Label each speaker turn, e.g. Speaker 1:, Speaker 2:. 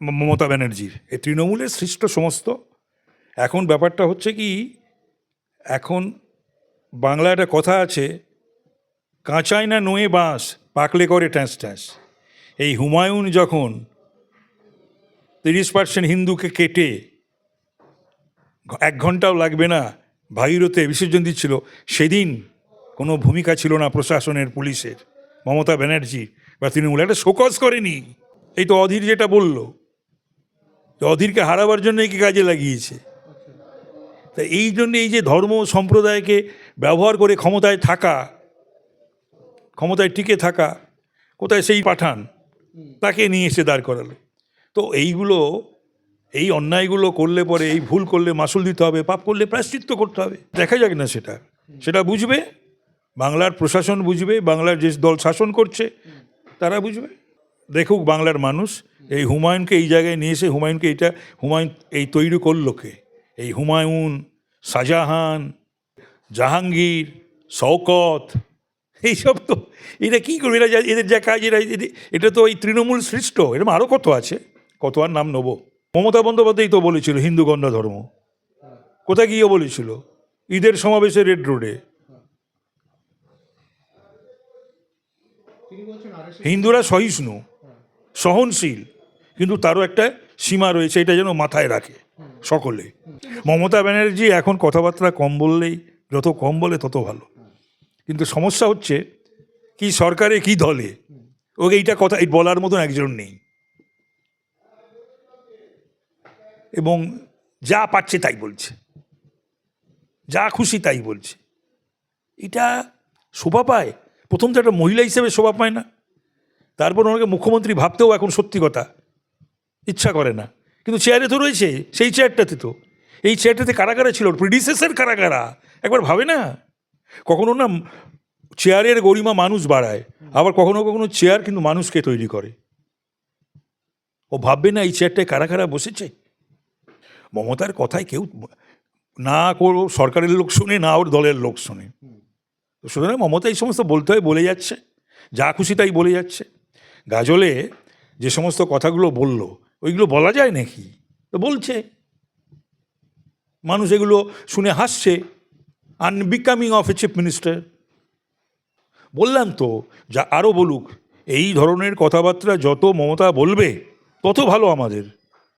Speaker 1: মমতা ব্যানার্জির। এই তৃণমূলের সৃষ্ট সমস্ত। এখন ব্যাপারটা হচ্ছে কি, এখন বাংলা একটা কথা আছে কাঁচায় না নোয়ে বাঁশ, পাকলে করে ট্যাঁস ট্যাঁস এই হুমায়ুন যখন তিরিশ পার্সেন্ট হিন্দুকে কেটে, এক ঘন্টাও লাগবে না, ভাগীরথে বিসর্জন দিচ্ছিল, সেদিন কোনো ভূমিকা ছিল না প্রশাসনের, পুলিশের, মমতা ব্যানার্জি বা তৃণমূল একটা শোকজ করেনি। এই তো অধীর যেটা বলল অধীরকে হারাবার জন্য কি কাজে লাগিয়েছে। তা এই জন্য এই যে ধর্ম সম্প্রদায়কে ব্যবহার করে ক্ষমতায় থাকা, ক্ষমতায় টিকে থাকা, কোথায় সেই পাঠান, তাকে নিয়ে এসে দাঁড় করালো। তো এইগুলো, এই অন্যায়গুলো করলে পরে, এই ভুল করলে মাসুল দিতে হবে, পাপ করলে প্রায়শ্চিত্ত করতে হবে। দেখা যাক না সেটা। সেটা বুঝবে, বাংলার প্রশাসন বুঝবে, বাংলার যে দল শাসন করছে, তারা বুঝবে। দেখুক বাংলার মানুষ এই হুমায়ুনকে এই জায়গায় নিয়ে এসে হুমায়ুনকে এটা হুমায়ুন এই তৈরি করল কে? এই হুমায়ুন শাহজাহান জাহাঙ্গীর শওকত এইসব তো এরা কী করবে? এরা এদের যা কাজ এরা এটা তো এই তৃণমূল সৃষ্ট। এরকম আরও কত আছে? কত আর নাম নেব? মমতা বন্দ্যোপাধ্যায় তো বলেছিল হিন্দু গন্ধ ধর্ম। কোথায় গিয়ে বলেছিল? ঈদের সমাবেশে রেড রোডে হিন্দুরা সহিষ্ণু সহনশীল। কিন্তু তারও একটা সীমা রয়েছে, এটা যেন মাথায় রাখে সকলে। মমতা ব্যানার্জি এখন কথাবার্তা কম বললেই, যত কম বলে তত ভালো। কিন্তু সমস্যা হচ্ছে কি সরকারে কি দলে? ওকে এইটা কথা বলার মতন একজন নেই। এবং যা পাচ্ছে তাই বলছে। যা খুশি তাই বলছে। এটা শোভা পায়। প্রথম তো একটা মহিলা হিসেবে শোভা পায় না। তারপর ওনাকে মুখ্যমন্ত্রী ভাবতেও এখন সত্যি কথা। ইচ্ছা করে না। কিন্তু চেয়ারে তো রয়েছে, সেই চেয়ারটাতে তো। এই চেয়ারটাতে কারা কারা ছিল? প্রিডিসেসর কারা কারা? একবার ভাবে না। কখনো না চেয়ারের গরিমা মানুষ বাড়ায়, আবার কখনো কখনো চেয়ার কিন্তু মানুষকে তৈরি করে। ও ভাববে না এই চেয়ারটায় কারা কারা বসেছে? মমতার কথায় কেউ না করো সরকারের লোক শুনে, না ওর দলের লোক শুনে। সুতরাং মমতা এই সমস্ত বলতে হয়, বলে যাচ্ছে। যা খুশি তাই বলে যাচ্ছে। গাজলে যে সমস্ত কথাগুলো বলল ওইগুলো বলা যায় নাকি? তো বলছে। মানুষ এগুলো শুনে হাসছে। Unbecoming of a chief minister বললাম তো, যা আরও বলুক, এই ধরনের কথাবার্তা যত মমতা বলবে, তত ভালো আমাদের।